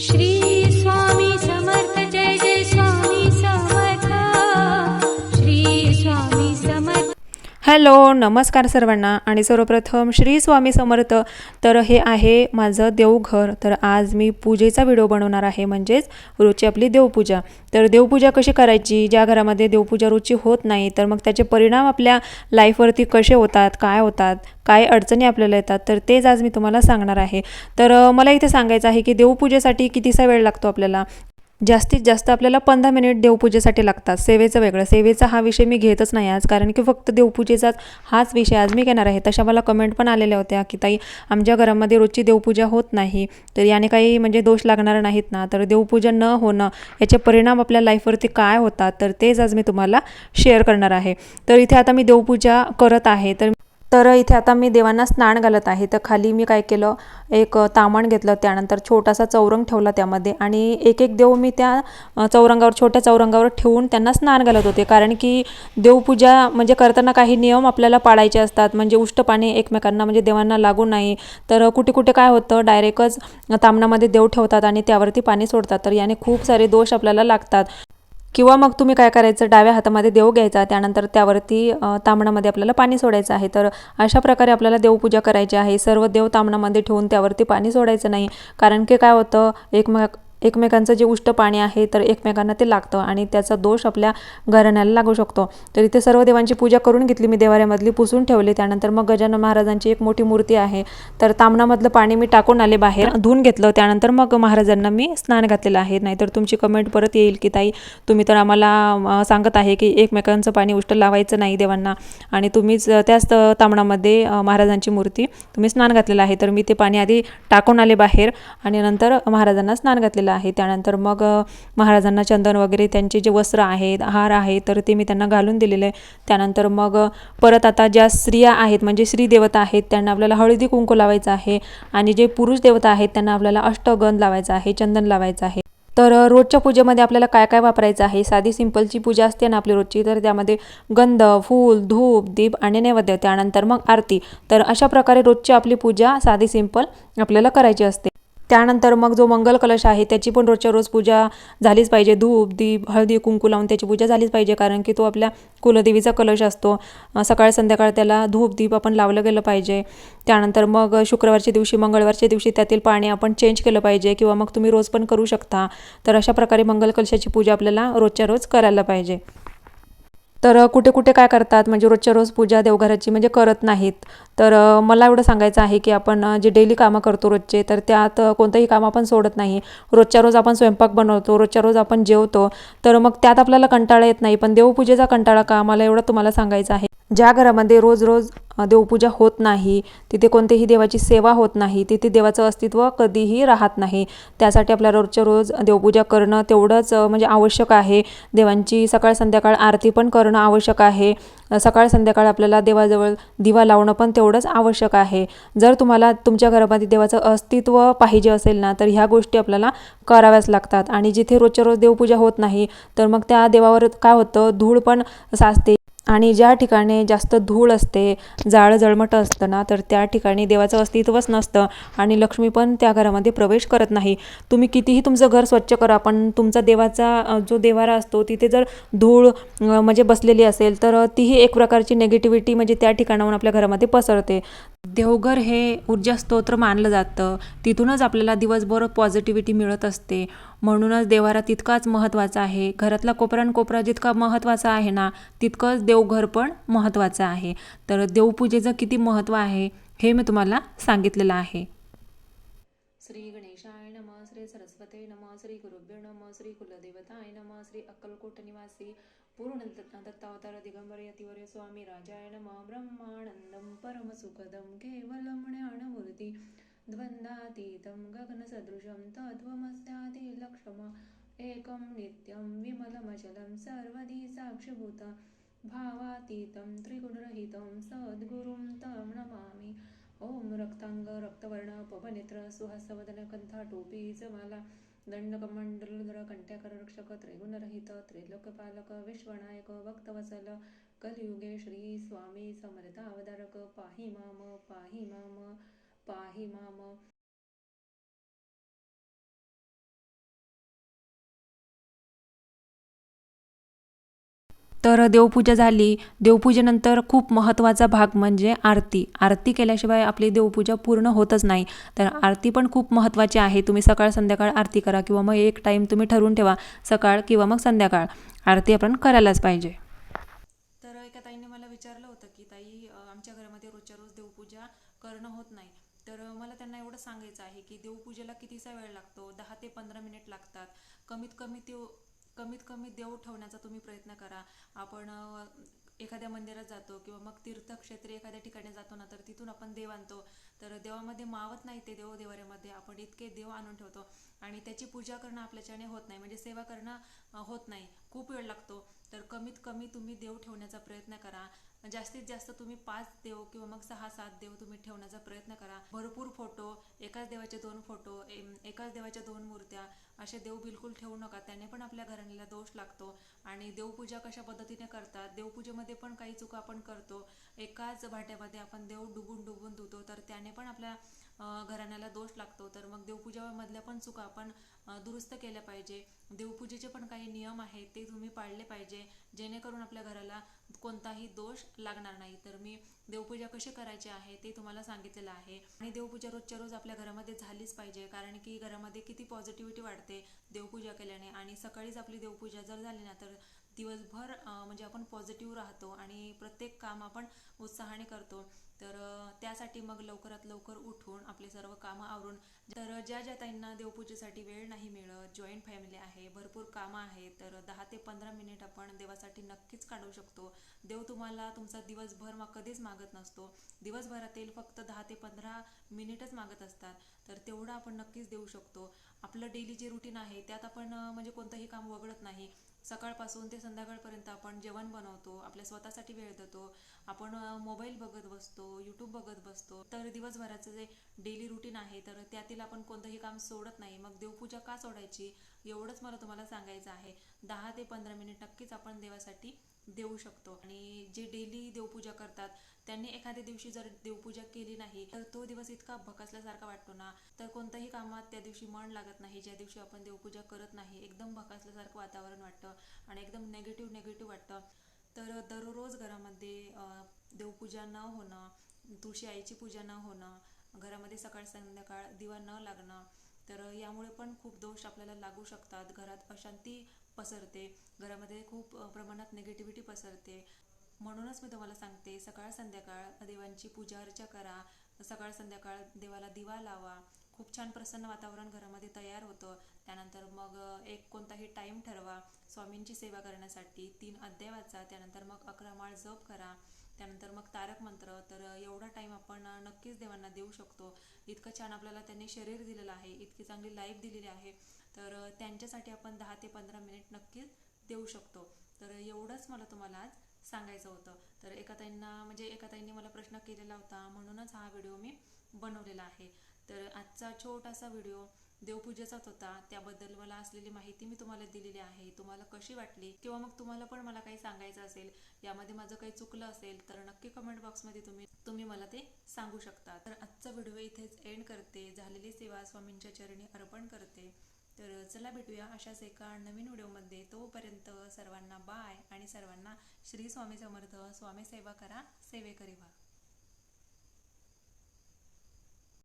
Shri hello नमस्कार सर्वांना. आणि सर्वप्रथम श्री स्वामी समर्थ. तर हे आहे माझं देवघर. तर आज मी पूजेचा व्हिडिओ बनवणार आहे. म्हणजेच रोजची आपली देवपूजा. तर देवपूजा कशी करायची? ज्या घरामध्ये देवपूजा रोजची होत नाही तर मग त्याचे परिणाम आपल्या लाईफवरती कसे होतात? काय होतात? काय अडचणी आपल्याला येतात? तर तेच आज मी तुम्हाला सांगणार आहे. तर मला इथे सांगायचं आहे की देवपूजेसाठी कितीसा वेळ लागतो आपल्याला? जास्तीत जास्त आपल्याला पंधरा मिनिट देवपूजेसाठी लागतात. सेवेचं वेगळं. सेवेचा हा विषय मी घेतच नाही आज कारण की फक्त देवपूजेचाच हाच विषय आज मी घेणार आहे. तशा मला कमेंट पण आलेल्या होत्या की ताई आमच्या घरामध्ये रोजची देवपूजा होत नाही तर याने काही म्हणजे दोष लागणार नाहीत ना? तर देवपूजा न होणं याचे परिणाम आपल्या लाईफवरती काय होतात? तर तेच आज मी तुम्हाला शेअर करणार आहे. तर इथे आता मी देवपूजा करत आहे. तर तर इथे आता मी देवांना स्नान घालत आहे. तर खाली मी काय केलं एक तामण घेतलं त्यानंतर छोटासा चौरंग ठेवला त्यामध्ये आणि एक एक देव मी त्या चौरंगावर छोट्या चौरंगावर ठेवून त्यांना स्नान घालत होते. कारण की देवपूजा म्हणजे करताना काही नियम आपल्याला पाळायचे असतात. म्हणजे उष्ट पाणी एकमेकांना म्हणजे देवांना लागू नाही. तर कुठे कुठे काय होतं डायरेक्टच तामणामध्ये देव ठेवतात आणि त्यावरती पाणी सोडतात. तर याने खूप सारे दोष आपल्याला लागतात. किंवा मग तुम्ही काय करायचं? डाव्या हातामध्ये देव घ्यायचा त्यानंतर त्यावरती तांबणामध्ये आपल्याला पाणी सोडायचं आहे. तर अशा प्रकारे आपल्याला देवपूजा करायची आहे. सर्व देव तांबणामध्ये ठेवून त्यावरती पाणी सोडायचं नाही. कारण की काय होतं? एकमेक एकमेकांचं जे उष्ट पाणी आहे तर एकमेकांना ते लागतं आणि त्याचा दोष आपल्या घराण्याला लागू शकतो. तर इथे सर्व देवांची पूजा करून घेतली मी देवाऱ्यामधली पुसून ठेवली. त्यानंतर मग गजानन महाराजांची एक मोठी मूर्ती आहे. तर तामणामधलं पाणी मी टाकून आले बाहेर धुवून घेतलं. त्यानंतर मग महाराजांना मी स्नान घातलेलं आहे. नाहीतर तुमची कमेंट परत येईल की ताई तुम्ही तर आम्हाला सांगत आहे की एकमेकांचं पाणी उष्ट लावायचं नाही देवांना. आणि तुम्हीच त्याच तामणामध्ये महाराजांची मूर्ती तुम्ही स्नान घातलेलं आहे. तर मी ते पाणी आधी टाकून आले बाहेर आणि नंतर महाराजांना स्नान घातलेलं आहे. त्यानंतर मग महाराजांना चंदन वगैरे त्यांचे जे वस्त्र आहेत हार आहे तर ते मी त्यांना घालून दिलेले आहे. त्यानंतर मग परत आता ज्या स्त्रिया आहेत म्हणजे श्रीदेवता आहेत त्यांना आपल्याला हळदी कुंकू लावायचं आहे आणि जे पुरुष देवता आहेत त्यांना आपल्याला अष्टगंध लावायचं आहे चंदन लावायचं आहे. तर रोजच्या पूजेमध्ये आपल्याला काय काय वापरायचं आहे? साधी सिंपलची पूजा असते ना आपली रोजची तर त्यामध्ये गंध फूल धूप दीप आणि नैवेद्य त्यानंतर मग आरती. तर अशा प्रकारे रोजची आपली पूजा साधी सिंपल आपल्याला करायची असते. त्यानंतर मग जो मंगल कलश आहे त्याची पण रोजच्या रोज पूजा झालीच पाहिजे. धूप दीप हळदी कुंकू लावून त्याची पूजा झालीच पाहिजे कारण की तो आपल्या कुलदेवीचा कलश असतो. सकाळ संध्याकाळ त्याला धूप दीप आपण लावलं गेलं पाहिजे. त्यानंतर मग शुक्रवारच्या दिवशी मंगळवारच्या दिवशी त्यातील पाणी आपण चेंज केलं पाहिजे किंवा मग तुम्ही रोज पण करू शकता. तर अशा प्रकारे मंगल कलशाची पूजा आपल्याला रोजच्या रोज करायला पाहिजे. तर कुठे कुठे काय करतात? म्हणजे रोजच्या रोज पूजा देवघराची म्हणजे करत नाहीत. तर मला एवढं सांगायचं आहे की आपण जे डेली कामं करतो रोजचे तर त्यात कोणतंही काम आपण सोडत नाही. रोजच्या रोज आपण स्वयंपाक बनवतो रोजच्या रोज आपण जेवतो. तर मग त्यात आपल्याला कंटाळा येत नाही. पण देवपूजेचा कंटाळा का? मला एवढं तुम्हाला सांगायचं आहे. ज्या घरामध्ये रोज रोज देवपूजा होत नाही तिथे कोणतेही देवाची सेवा होत नाही तिथे देवाचं अस्तित्व कधीही राहत नाही. त्यासाठी आपल्या रोजच्या रोज देवपूजा करणं तेवढंच म्हणजे आवश्यक आहे. देवांची सकाळ संध्याकाळ आरती पण करणं आवश्यक आहे. सकाळ संध्याकाळ आपल्याला देवाजवळ दिवा लावणं पण तेवढंच आवश्यक आहे. जर तुम्हाला तुमच्या घरामध्ये देवाचं अस्तित्व पाहिजे असेल ना तर ह्या गोष्टी आपल्याला कराव्याच लागतात. आणि जिथे रोजच्या रोज देवपूजा होत नाही तर मग त्या देवावर काय होतं? धूळ पण साचते. आणि ज्या ठिकाणी जास्त धूळ असते जाळं जळमट असतं ना तर त्या ठिकाणी देवाचं अस्तित्वच नसतं आणि लक्ष्मी पण त्या घरामध्ये प्रवेश करत नाही. तुम्ही कितीही तुमचं घर स्वच्छ करा पण तुमचा देवाचा जो देवारा असतो तिथे जर धूळ म्हणजे बसलेली असेल तर तीही एक प्रकारची नेगेटिव्हिटी म्हणजे त्या ठिकाणाहून आपल्या घरामध्ये पसरते. देवघर हे ऊर्जा स्तोत्र मानलं जातं. तिथूनच आपल्याला दिवसभर पॉझिटिव्हिटी मिळत असते. म्हणूनच देवारा तितकाच महत्त्वाचा आहे. घरातला कोपरान कोपरा जितका महत्त्वाचा आहे ना तितकंच देवघर पण महत्त्वाचं आहे. तर देवपूजेचं किती महत्त्व आहे हे मी तुम्हाला सांगितलेलं आहे. श्री गणेशाय नम श्री सरस्वते नम श्री गुरुभ्यो नम श्री कुलदेवताय नम श्री अक्कलकोट निवासी पूर्ण दत्तावतार दिगंबर यतिवर्य स्वामी राजाय नम। ब्रह्मानंदम परमसुखदम केवलम ज्ञानमूर्ती द्वंद्वातीतं गगनसदृशं तत्त्वमस्याति लक्ष्म एकं नित्यं विमलमचलं सर्वदी साक्षिभूत भावातीतं त्रिगुणरहितं सद्गुरुं तं नमामि। ओम रक्तांग रक्तवर्ण पवनेत्र सुहासवदन कंठाटोपी जमाला दंडकमंडलधर कंठ्याकर रक्षक त्रिगुणरहित त्रिलोकपालक विश्वनायक भक्तवसल कलियुगे श्री स्वामी समर्थ अवतारक पाहि माम पाहि माम पाहि माम। तर देवपूजा झाली. देवपूजेनंतर खूप महत्त्वाचा भाग म्हणजे आरती. आरती केल्याशिवाय आपली देवपूजा पूर्ण होतच नाही. तर आरती पण खूप महत्त्वाची आहे. तुम्ही सकाळ संध्याकाळ आरती करा किंवा मग एक टाईम तुम्ही ठरवून ठेवा सकाळ किंवा मग संध्याकाळ. आरती आपण करायलाच पाहिजे. तर एका ताईने मला विचारलं होतं की ताई आमच्या घरामध्ये रोजच्या रोज देवपूजा करणं होत नाही. तर मला त्यांना एवढं सांगायचं आहे की देवपूजेला कितीसा वेळ लागतो? दहा ते पंधरा मिनिट लागतात. कमीत कमी ते कमीत कमी देव ठेवण्याचा तुम्ही प्रयत्न करा. आपण एखाद्या मंदिरात जातो किंवा मग तीर्थक्षेत्री एखाद्या ठिकाणी जातो ना तर तिथून आपण देव आणतो. तर देवामध्ये मावत नाही ते देव देवाऱ्यामध्ये. आपण इतके देव आणून ठेवतो. आणि त्याची पूजा करणं आपल्याच्याने होत नाही. म्हणजे सेवा करणं होत नाही. खूप वेळ लागतो. तर कमीत कमी तुम्ही देव ठेवण्याचा प्रयत्न करा. जास्तीत जास्त तुम्ही पाच देव किंवा मग सहा सात देव तुम्ही ठेवण्याचा प्रयत्न करा. भरपूर फोटो एकाच देवाचे दोन फोटो एकाच देवाच्या दोन मूर्त्या असे देव बिलकुल ठेवू नका. त्याने पण आपल्या घराण्याला दोष लागतो आणि देवपूजा कशा पद्धतीने करतात देवपूजेमध्ये पण काही चुका आपण करतो. एकाच भाट्यामध्ये आपण देव डुबून डुबून धुतो तर त्याने पण आपल्या घराण्याला दोष लागतो. तर मग देवपूजामधल्या पण चुका आपण दुरुस्त केल्या पाहिजे. देवपूजेचे पण काही नियम आहेत ते तुम्ही पाळले पाहिजे. जेणेकरून आपल्या घराला कोणताही दोष लागणार नाही. तर मी देवपूजा कशी करायची आहे ते तुम्हाला सांगितलेलं आहे. आणि देवपूजा रोजच्या रोज आपल्या घरामध्ये झालीच पाहिजे कारण की घरामध्ये किती पॉझिटिव्हिटी वाढते देवपूजा केल्याने. आणि सकाळीच आपली देवपूजा जर झाली ना तर दिवसभर म्हणजे आपण पॉझिटिव्ह राहतो आणि प्रत्येक काम आपण उत्साहाने करतो. तर त्यासाठी मग लवकरात लवकर उठून आपले सर्व कामं आवरून तर ज्या ज्या ताईंना देवपूजेसाठी वेळ नाही मिळत जॉईंट फॅमिली आहे भरपूर कामं आहेत तर दहा ते पंधरा मिनिट आपण देवासाठी नक्कीच काढू शकतो. देव तुम्हाला तुमचा दिवसभर मग कधीच मागत नसतो. दिवसभरातील फक्त दहा ते पंधरा मिनिटच मागत असतात. तर तेवढं आपण नक्कीच देऊ शकतो. आपलं डेली जे रुटीन आहे त्यात आपण म्हणजे कोणतंही काम वगळत नाही. सकाळपासून ते संध्याकाळपर्यंत आपण जेवण बनवतो आपल्या स्वतःसाठी वेळ देतो आपण मोबाईल बघत बसतो यूट्यूब बघत बसतो. तर दिवसभराचं जे डेली रुटीन आहे तर त्यातील आपण कोणतंही काम सोडत नाही. मग देवपूजा का सोडायची? एवढंच मला तुम्हाला सांगायचं आहे. दहा ते पंधरा मिनिट नक्कीच आपण देवासाठी देऊ शकतो. आणि जे डेली देवपूजा करतात त्यांनी एखाद्या दिवशी जर देवपूजा केली नाही तर तो दिवस इतका भकासल्यासारखा वाटतो ना. तर कोणत्याही कामात त्या दिवशी मन लागत नाही ज्या दिवशी आपण देवपूजा करत नाही एकदम भकासल्यासारखं वातावरण वाटतं आणि एकदम नेगेटिव्ह नेगेटिव्ह वाटतं. तर दररोज घरामध्ये अं, देवपूजा न होणं तुळशी आईची पूजा न होणं घरामध्ये सकाळ संध्याकाळ दिवा न लागणं तर यामुळे पण खूप दोष आपल्याला लागू शकतात. घरात अशांती पसरते. घरामध्ये खूप प्रमाणात निगेटिव्हिटी पसरते. म्हणूनच मी तुम्हाला सांगते सकाळ संध्याकाळ देवांची पूजा अर्चा करा. सकाळ संध्याकाळ देवाला दिवा लावा. खूप छान प्रसन्न वातावरण घरामध्ये तयार होतं. त्यानंतर मग एक कोणताही टाईम ठरवा. स्वामींची सेवा करण्यासाठी तीन अध्याय वाचा. त्यानंतर मग अकरा माळ जप करा. त्यानंतर मग तारक मंत्र. तर एवढा टाईम आपण नक्कीच देवांना देऊ शकतो. इतकं छान आपल्याला त्यांनी शरीर दिलेलं आहे. इतकी चांगली लाईफ दिलेली आहे. तर त्यांच्यासाठी आपण दहा ते पंधरा मिनिट नक्कीच देऊ शकतो. तर एवढंच मला तुम्हाला आज सांगायचं होतं. तर एका ताईंना म्हणजे एका ताईंनी मला प्रश्न केलेला होता म्हणूनच हा व्हिडिओ मी बनवलेला आहे. तर आजचा छोटासा व्हिडिओ देवपूजेचाच होता. त्याबद्दल मला असलेली माहिती मी तुम्हाला दिलेली आहे. तुम्हाला कशी वाटली? किंवा मग तुम्हाला पण मला काही सांगायचं असेल यामध्ये माझं काही चुकलं असेल तर नक्की कमेंट बॉक्समध्ये तुम्ही तुम्ही मला ते सांगू शकता. तर आजचा व्हिडिओ इथेच एंड करते. झालेली सेवा स्वामींच्या चरणी अर्पण करते. तर चला भेटूया अशाच एका नवीन व्हिडिओमध्ये. तोपर्यंत सर्वांना बाय आणि सर्वांना श्री स्वामी समर्थ. स्वामी सेवा करा. सेवेकरी व्हा.